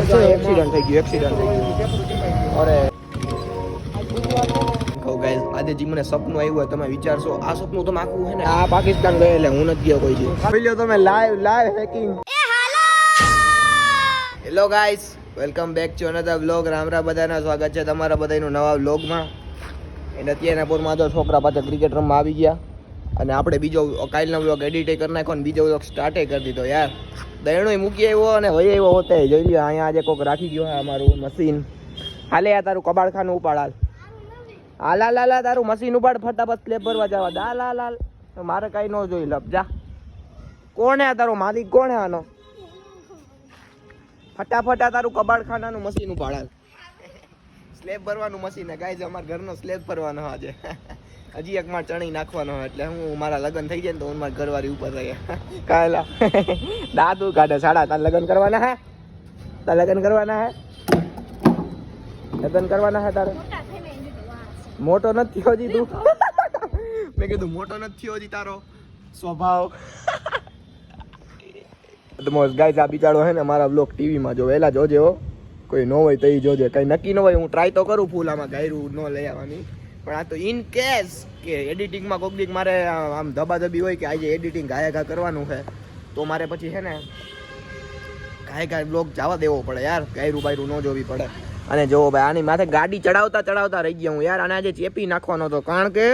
Accident થઈ ગયું accident થઈ ગયું. અરે. આજે જી મને સપનું આવ્યું હોય તમે વિચારશો આ સપનું તમે આખું છે ને આ પાકિસ્તાન ગયો એટલે હું નથી ગયો કોઈ બોલ્યો તમે live live hacking hello! Guys welcome back to another vlog Ram Ram બધાના સ્વાગત છે તમારા બધાનું નવા વ્લોગમાં એને અત્યારના પૂરમાં તો છોકરા પાછા ક્રિકેટ રમવા આવી ગયા. અને આપણે બીજો કાલનો વ્લોગ એડિટ કરી નાખ્યો ને બીજો વ્લોગ સ્ટાર્ટે કરી દીધો યાર. દયણો મૂકી આવ્યો અને વહી આવ્યો હોતે. જોઈ લ્યો, અહીંયા આજે કોઈક રાખી ગયો અમારું મશીન હાલે આ તારું કબાડખાનું ઉપાડ હાલ. હાલા લાલા તારું મશીન ઉપાડ, ફટાફટ સ્લેબ ભરવા જવા દા. લા લાલ મારે કાંઈ ન જોઈ લપ જા. કોણ આ તારો માલિક? કોણ આનો? ફટાફટ આ તારું કબાડખાનાનું મશીન ઉપાડ હાલ. સ્લેબ ભરવાનું મશીન હે. છે અમારા ઘરનો સ્લેબ ભરવાનો આજે. હજી એક માર ચણી નાખવાનો એટલે હું મારા લગ્ન થઈ જાય ને તો હું મારા ઘરવાળી ઉપર રહી કાયલા. દાદુ કાઢે સાડા તાર લગ્ન કરવાના હે? તાર લગ્ન કરવાના હે? લગ્ન કરવાના હે તારે? મોટો નથી થયો હજી તું? મેં કીધું મોટો નથી હજી તારો સ્વભાવ. મોસ્ટ ગાઈઝ આ બિચારો હે ને મારા બ્લોગ ટીવીમાં જો વહેલા જોજે હો. કોઈ ન હોય તો જોજે. કઈ નક્કી ન હોય હું ટ્રાય તો કરું ફૂલ આમાં ગાયરું ન લઈ આવવાની. પણ આ તો ઇન કેસ કે એડિટિંગમાં કોક દીક મારે આમ ધબાધબી હોય કે આજે એડિટિંગ ગાયા ગા કરવાનું છે, તો મારે પછી છે ને ગાય ગાય બ્લોગ જવા દેવો પડે યાર, ગાયરું બાયરું ન જોવી પડે. અને જોવો ભાઈ, આની માથે ગાડી ચડાવતા ચડાવતા રહી ગયા હું યાર, અને આજે ચેપી નાખવાનો હતો, કારણ કે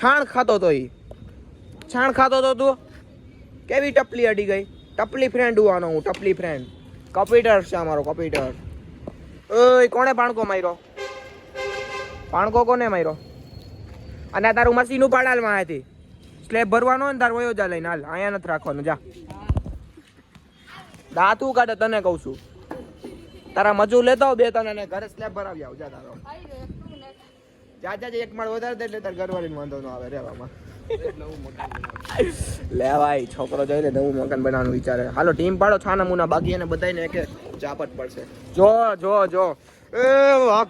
છાણ ખાતો તો એ છાણ ખાતો તો તું. કેવી ટપલી અડી ગઈ? ટપલી ફ્રેન્ડ હોવાનો હું, ટપલી ફ્રેન્ડ કમ્પ્યુટર છે અમારો કમ્પ્યુટર ઓય, કોણે પાણકો માર્યો? પાણકો કોને માર્યો? અને તારું મશીન ઉપાડાલમાં હતી. સ્લેબ ભરવાનો ને તાર વયો જા લઈને હાલ, અહીંયા નથી રાખવાનું, જા. દાતું કાઢે, તને કહું છું. તારા મજૂર લેતો બે તને અને ઘરે સ્લેબ ભરાવી આવ, જા તારો. જા જા એક માળ વધારે દે એટલે તાર ઘરવાળીને વાંધો ન આવે રહેવામાં. લે છોકરો જોઈ લે, નવું મકાન બનાવવાનું વિચારે. હાલો, ટીમ પાડો, છાના મુના બાકી એને બધાને એક ચાપટ પડશે. જો જો જો. એ, વાહ.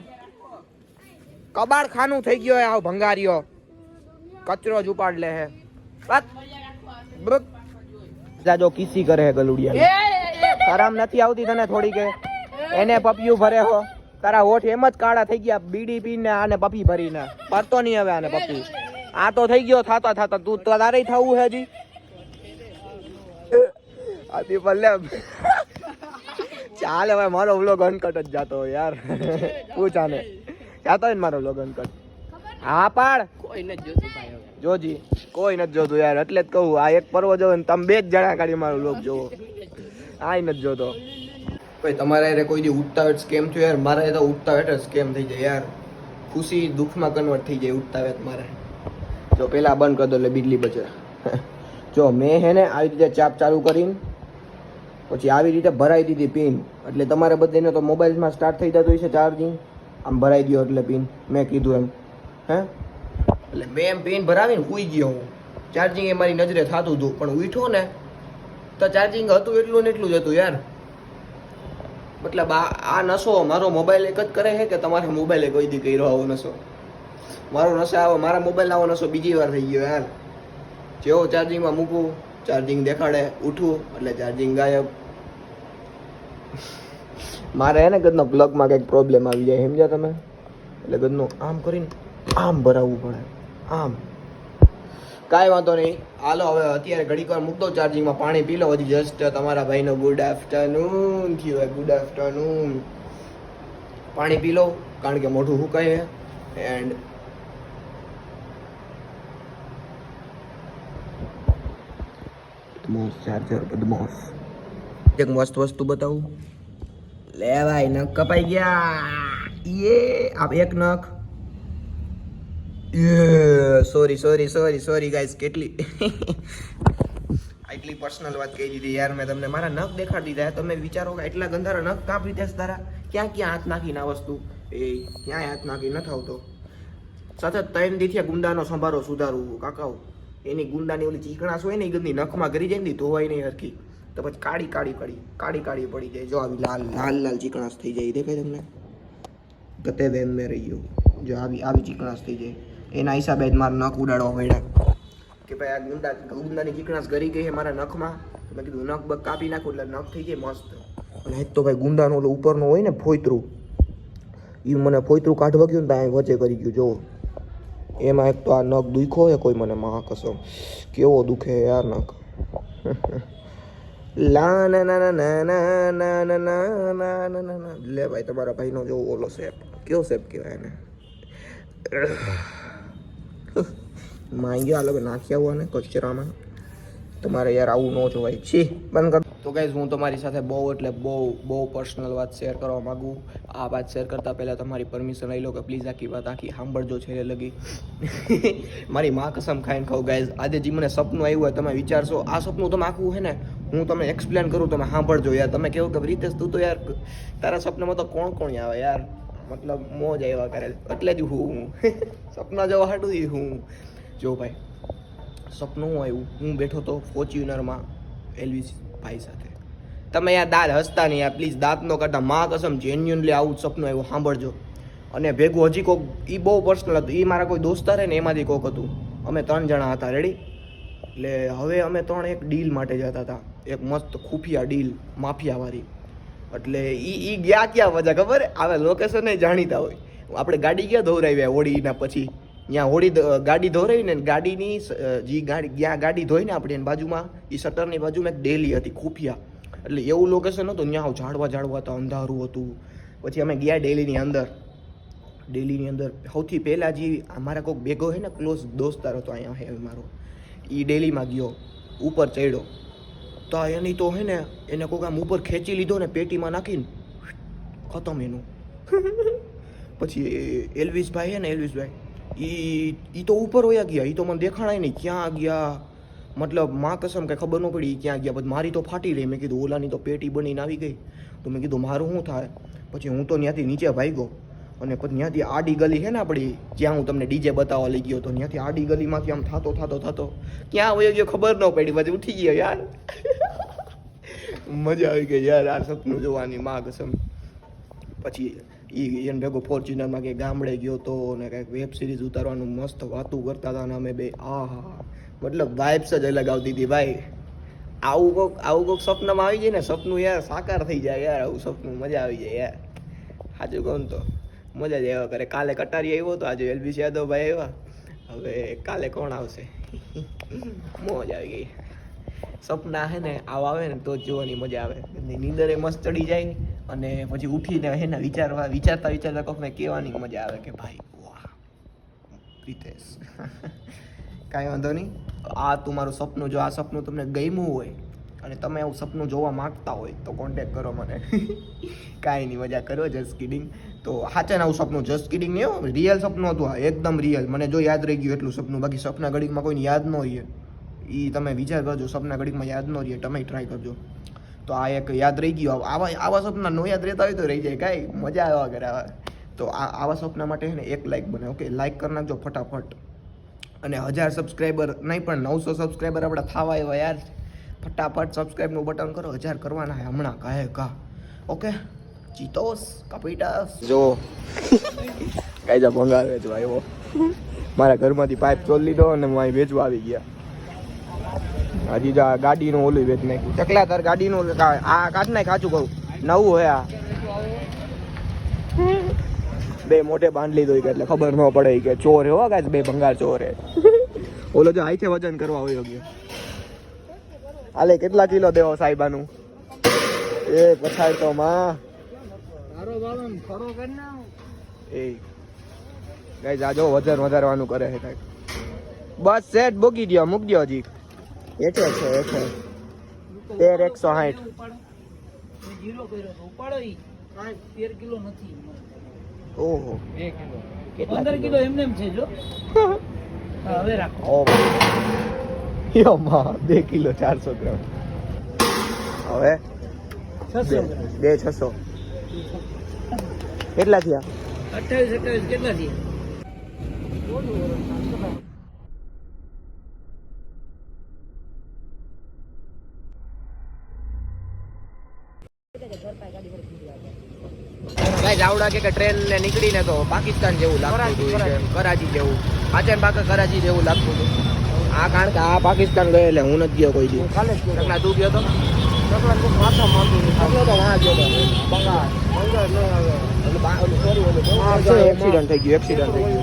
કબાડ ખાનું થઈ ગયો આવ ભંગારીઓ. કચરો જ ઉપાડ લે હે. જાજો કિસી કરે હે ગલુડિયા શરમ નથી આવતી તને થોડી કે એને પપિયું ભરે હો. તારા હોઠ એમ જ કાળા થઈ ગયા બીડી પીને આને પપી ભરીને. પરતો નહીં હવે આને પપી. આ તો થઈ ગયો થાતા થાતા. તું તો તારે થવું હે હજી. આથી ભલે ચાલ હવે મારો ઓલો ગન કટ જ જાતો યાર. પૂછ આને. જાતો તો ને મારો લગન કર. હા પાડ. કોઈ નથી જોતું જોજી. કોઈ નથી જોતું યાર એટલે જ કહું આ એક પર્વ જોવો ને તમે બે જ જણા કાઢી મારો લોક જોવો. આય નથી જોતો. ભાઈ તમારે યાર કોઈ દી ઉઠતા વેટ સ્કેમ થયો યાર? મારે તો ઉઠતા વેટ સ્કેમ થઈ જાય યાર. ખુશી દુઃખમાં કન્વર્ટ થઈ જાય ઉઠતા વેત મારે જો પેલા બંધ કરી દો એટલે બિજલી બચે. જો મેં હે ને આવી રીતે ચાપ ચાલુ કરીને પછી આવી રીતે ભરાઈ દીધી પિન. એટલે તમારે બધાને તો મોબાઈલમાં સ્ટાર્ટ થઈ જતું હોય છે ચાર્જિંગ આમ ભરાઈ ગયો એટલે પિન. મેં કીધું એમ. હે? એટલે મેં એમ પિન ભરાવીને ઉઈ ગયો હું. ચાર્જિંગ એ મારી નજરે થતું હતું, પણ ઉઠ્યો ને, તો ચાર્જિંગ હતું એટલું ને એટલું જ હતું યાર. મતલબ આ આ નશો મારો મોબાઈલ એક જ કરે છે કે તમારે મોબાઈલે કોઈ દી કર્યો આવો નશો? મારો નશો આવો, મારા મોબાઈલ આવો નશો બીજી વાર થઈ ગયો યાર. જેવો ચાર્જિંગમાં મૂકું ચાર્જિંગ દેખાડે, ઉઠું, એટલે ચાર્જિંગ ગાયબ. મારે એને ગદનો પ્લગમાં કંઈક પ્રોબ્લેમ આવી જાય, સમજ્યા તમે? એટલે ગદનું આમ કરીને આમ ભરાવવું પડે. આમ. કાંઈ વાંધો નહીં. હાલો, હવે અત્યારે ઘડીક વાર મૂકતો ચાર્જિંગમાં પાણી પી લો, હજી જસ્ટ તમારા ભાઈનો ગુડ આફ્ટરનૂન થયું હોય ગુડ આફ્ટરનૂન પાણી પી લો, કારણ કે મોઢું સુકાય છે એન્ડ બદમાશ ચાર્જર બદમાશ. એક મસ્ત વસ્તુ બતાવું. લે ભાઈ, નખ કપાઈ ગયા. યે, આપ એક નખ. Sorry sorry sorry sorry guys કેટલી આટલી પર્સનલ વાત કહી દીધી યાર, મેં તમને. મારા નખ દેખાડી દીધા. તમે વિચારો કે એટલા ગંધારા નખ કાપી દેશ તારા. ક્યાં ક્યાં હાથ નાખીને આ વસ્તુ? એ, ક્યાંય હાથ નાખી ન થતો સતત ત્રણ દીથી ગુંડાનો સંભારો સુધારવું કાકાઓ. એની ગુંડાની ઓલી ચીકણાશ હોય ને એ ગંદી નખમાં ગરી જાય ને ધોવાય નહીં હરખી. તો પછી કાળી કાળી પડી કાળી કાળી પડી જાય. જો આવી લાલ લાલ લાલ ચીકણાશ થઈ જાય, દેખાય તમને? ગતે વેમ મેં રહી ગયું. જો આવી આવી ચીકણાશ થઈ જાય. એના હિસાબે જ મારા નખ ઉડાડવા પડ્યા કે ભાઈ આ ગુંદા, ગુંદાની ચીકણાશ ગરી ગઈ છે મારા નખમાં? મેં કીધું, નખ બગ કાપી નાખું એટલે નખ થઈ જાય મસ્ત. અને એક તો ભાઈ ગુંદાનો ઓલો ઉપરનો હોય ને ફોયતરું એ મને ફોયતરું કાઢવા ગયું ને ત્યાં વચ્ચે કરી ગયું. જો, એમાં એક તો આ નખ દુખ્યો હોય કોઈ મને મહા કસમ કેવો દુખે યાર નખ. લા ના ના ના ના ના ના ના ના ના ના ના લે ભાઈ તમારા ભાઈનો જો ઓલો શેપ કયો શેપ કહેવાય એને માંગ્યો આ લોકો નાખ્યા હોવાને કચરામાં તમારે યાર આવું ન જોવાય છે બંધ કર તો ગાઈઝ હું તમારી સાથે બહુ એટલે બહુ બહુ પર્સનલ વાત શેર કરવા માંગુ આ વાત શેર કરતાં પહેલાં તમારી પરમિશન લઈ લો કે પ્લીઝ આખી વાત આખી સાંભળજો છે લગી મારી માં કસમ ખાઈને ખાઉં ગાઈઝ આજે જે મને સપનું આવ્યું હોય તમે વિચારશો આ સપનું તમે આખું છે ને હું તમે એક્સપ્લેન કરું, તમે સાંભળજો યાર. તમે કેવું કે રીતેશ, તું તો યાર તારા સપનામાં તો કોણ કોણ આવે યાર? મતલબ મોજ આવ્યા કરે. એટલે જ હું. સપના જવા હાટું જ હું. જો ભાઈ, સપનું હું આવ્યું હું બેઠો તો ફોર્ચ્યુનરમાં એલવીસ ભાઈ સાથે. તમે યાર દાંત હસતા નહીં યાર. પ્લીઝ દાંત નો કરતા માં કસમ જેન્યુનલી આવું સપનું આવ્યું. સાંભળજો. અને ભેગું હજી કોક એ બહુ પર્સનલ હતું. એ મારા કોઈ દોસ્તાર ને એમાંથી કોક હતું. અમે ત્રણ જણા હતા. રેડી એટલે હવે અમે ત્રણ એક ડીલ માટે જતા હતા. એક મસ્ત ખુફિયા ડીલ માફિયાવાળી. એટલે એ એ ગયા ક્યાં બધા ખબર? આવે લોકેશન જાણીતા હોય. આપણે ગાડી ક્યાં ધોરાવ્યા હોળીના પછી? ત્યાં હોળી ગાડી ધોરાવી ને ગાડીની જે ગાડી, જ્યાં ગાડી ધોઈ ને આપણે એની બાજુમાં એ શટરની બાજુમાં એક ડેલી હતી, ખુફિયા. એટલે એવું લોકેશન હતું, ત્યાં ઝાડવા ઝાડવા હતા, અંધારું હતું. પછી અમે ગયા ડેલીની અંદર. ડેલીની અંદર સૌથી પહેલાં જે અમારા કોઈક ભેગો હોય ને ક્લોઝ દોસ્તાર હતો અહીંયા હે મારો એ ડેલીમાં ગયો, ઉપર ચડ્યો. તો એની તો હે ને એને કોઈક આમ ઉપર ખેંચી લીધો ને પેટીમાં નાખીને ખતમ એનું. પછી એલવિસભાઈ હે ને એલવિસભાઈ ઈ ઈ તો ઉપર વયા ગયા ઈ તો મને દેખાણાય નહીં ક્યાં ગયા? મતલબમાં કસમ કે ખબર ન પડી ક્યાં ગયા પછી મારી તો ફાટી રહી. મેં કીધું ઓલાની તો પેટી બનીને આવી ગઈ. તો મેં કીધું મારું શું થાય? પછી હું તો ત્યાંથી નીચે ભાગ્યો. અને પછી ત્યાંથી આડી ગલી છે ને આપણી, જ્યાં હું તમને ડીજે બતાવવા લઈ ગયો તો ત્યાંથી આડી ગલીમાંથી આમ થાતો થાતો થાતો, ક્યાં વયો ગયો ખબર ન પડી, પછી ઉઠી ગયો યાર. મજા આવી ગઈ યાર, આ સપનું જોવાની માં કસમ પછી ઈ એને ભેગો ફોર્ચ્યુનરમાં કે ગામડે ગયો તો ને કંઈક વેબ સિરીઝ ઉતારવાનું મસ્ત વાતું કરતા હતા ને અમે બે. આ હા મતલબ વાઇબ્સ જ અલગ આવતી હતી ભાઈ. આવું કોક આવું કોક સપનામાં આવી જાય ને, સપનું યાર સાકાર થઈ જાય યાર, આવું સપનું મજા આવી જાય યાર. સાચું કહું તો. મજા જ આવ્યા કરે કાલે કટારી આવ્યો હતો, આજે એલબીસ યાદવભાઈ આવ્યા. હવે કાલે કોણ આવશે? મોજ આવી ગઈ. સપના હે ને, આવા આવે ને, તો જ જોવાની મજા આવે. નીંદરે મસ્ત ચડી જાય અને પછી ઉઠીને હે ને, વિચારવા, વિચારતા વિચારતા કોકને કહેવાની મજા આવે કે ભાઈ, વાહ, પ્રિતેશ. કાંઈ વાંધો નહીં. આ તું મારું સપનું, જો આ સપનું તમને ગમ્યું હોય અને તમે આવું સપનું જોવા માંગતા હોય તો કોન્ટેક કરો મને. કાંઈ નહીં, મજા કરો જસ્ટ કિડિંગ તો સાચે આવું સપનું જસ્ટ કિડિંગ નહીં રિયલ સપનું હતું આ, એકદમ રિયલ મને જો યાદ રહી ગયું એટલું સપનું. બાકી સપના ઘડીકમાં કોઈને યાદ ન હોય એ તમે વિચાર કરજો, સપના ઘડીકમાં યાદ ન રહીએ તમે ટ્રાય કરજો. તો આ એક યાદ રહી ગયું. આવા આવા સપના ન યાદ રહેતા હોય તો રહી જાય, કાંઈ મજા આવ્યા કરે આવા. તો આ, આવા સપના માટે ને એક લાઇક બને ઓકે લાઇક કરી નાખજો ફટાફટ. અને હજાર સબસ્ક્રાઈબર નહીં પણ નવસો સબસ્ક્રાઈબર આપણા થવા આવ્યા, યાર. ફટાફટ સબસ્ક્રાઈબનું બટન કરો. હજાર કરવાના હમણાં કહે કા ઓકે ચિતોસ, કપિટાસ. જો. કાયદા ભંગાર વેચવા આવ્યો. મારા ઘરમાંથી પાઇપ ચોલ લીધો અને હું અહીં વેચવા આવી ગયા. હજી આ ગાડીનું ઓલું વેચ નાખ્યું. ચકલા તાર ગાડીનું આ કાઢ નાખ કાચું કહું નવું હોય આ. બે મોઢે બાંધ લીધો કે એટલે ખબર ન પડે કે ચોર હે ગાય, બે ભંગાર ચોર હે. ઓલો જો હાઈથે વજન કરવા હોય ગયો. હાલે કેટલા કિલો દેવો સાહેબાનું? એ પછાડ તો માં. એ. ગાઈઝ આ જો વજન વધારવાનું કરે છે કાંઈક. બસ સેટ બોકી દ્યો મૂક દ્યો હજી. હેઠે છે હેઠે તેર એકસો સાઠ. જીરો કર્યો તો ઉપાડો ઈ. કાંઈ તેર કિલો ઓહો. કેટલા કિલો? એમને એમ છે જો. હવે રાખો. યો બે કિલો ચારસો ગ્રામ. હવે બે છસો. કેટલા થયા? અઠાવીસ અઠાવીસ કેટલા થયા? ગાઈઝ આવડા કે ટ્રેન ને નીકળીને તો પાકિસ્તાન જેવું લાગતું હતું કરાચી જેવું. પાછળ પાકા કરાચી જેવું લાગતું હતું. આ કારણ કે આ પાકિસ્તાન ગયો એટલે હું નથી ગયો કોઈ દી જ તું ગયો તો? accident થઈ ગયું એક્સિડન્ટ થઈ ગયું.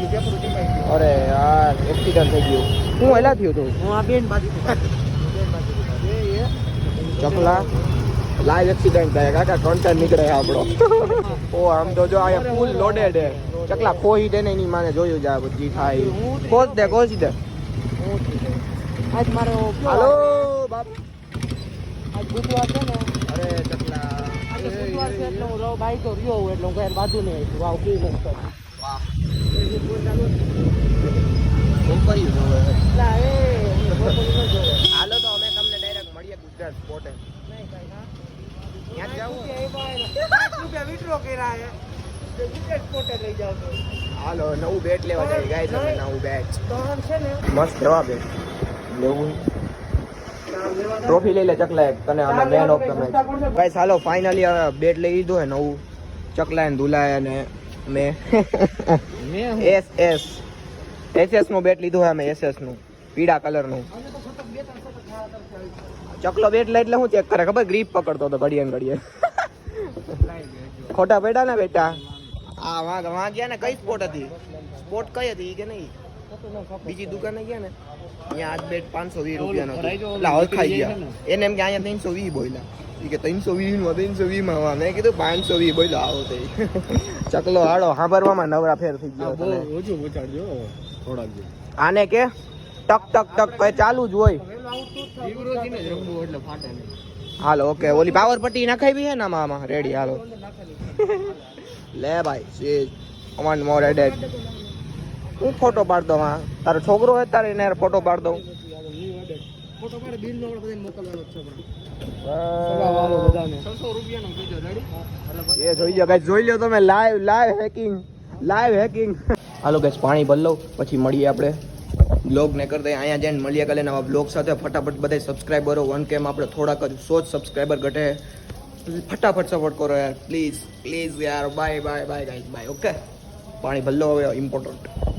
અરે યાર એક્સિડન્ટ થઈ ગયું. હું એલા થયું તું? હું આ બેન બાજુ ચકલા. લાઈવ એક્સિડન્ટ થાય. કાકા કોન્ટેન્ટ નીકળે આપણો. ઓ આમ તો જો અહીંયા ફૂલ લોડેડ હે ચકલા ખોઈ દે ને એની માને જોયું જાય બધી થાય. કોચ દે કોચ દે. આજ મારો હાલો બાપ. આજ બુધવાર છે ને. અરે ચકલા. આજે બુધવાર છે એટલે હું રહો બાઈક તો રહ્યો હું એટલે હું ઘેર બાજુ નહીં આવીશું. વાવ કેવી મસ્ત વાહ? ના હાલો તો અમે તમને ડાયરેક્ટ મળીએ ગુજરાત સ્પોટે નહીં કાંઈ હા? ત્યાં જ જાવું? રૂપિયા વિડ્રો કર્યા તો હાલો નવું બેટ લેવા જાય ગાય તમે નવું બેટ તો છે ને. મસ્ત રવા બેટ લેવું ટ્રોફી લઈ લે ચકલા તને અમે મેન ઓફ ધ મેચ ભાઈ હાલો ફાઇનલી હવે બેટ લઈ લીધું હે નવું. ચકલા ને ધુલાય અને મેં. એસ એસ એસ એસએસનું બેટ લીધું હે અમે એસએસનું. પીળા કલરનું. ચકલો બેટ લે એટલે હું ચેક કરે? ખબર? ગ્રીપ પકડતો હતો ઘડીએ ઘડીએ ખોટા પડ્યા ને બેટા? આ વાં વાં ગયા ને કઈ સ્પોટ હતી? સ્પોટ કઈ હતી? કે નહીં. બીજી દુકાને ગયા ને? અહીંયા આજ બેટ પાંચસો વીસ રૂપિયાનો. એટલે ખાઈ ગયા. એને એમ કે અહીંયા ત્રણસો વીસ બોલ્યા. એ કે ત્રણસો વીસમાં ત્રણસો વીસમાં મેં કીધું પાંચસો વીસ બોલ્યા આવો તે. ચકલો હાડો સાંભળવામાં નવરા ફેર થઈ ગયો ઓછું પહોંચાડજો થોડાક આને કે ટક ટક ટક કઈ ચાલુ જ હોય. હાલો ઓકે ઓલી પાવર પટ્ટી નાખાવી છે ને આમાં રેડી હાલો. લે ભાઈ સી વન મોર એડેડ હું ફોટો પાડતો હા. તારો છોકરો હોય તારે એને ફોટો પાડ દઉં. પાડે એ જોઈ લો ગાઈસ જોઈ લો તમે live live hacking live hacking હાલો ગાઈસ પાણી ભરલો લઉં પછી મળીએ આપણે. બ્લોગ ને કરતા અહીંયા જઈને મળીએ કાલે નવા બ્લોગ સાથે. ફટાફટ બધા સબસ્ક્રાઈબરો વન કેમ આપણે થોડાક જ સો જ સબસ્ક્રાઈબર ઘટે ફટાફટ સપોર્ટ કરો યાર પ્લીઝ પ્લીઝ યાર bye bye bye guys bye okay પાણી ભરલો હવે ઇમ્પોર્ટન્ટ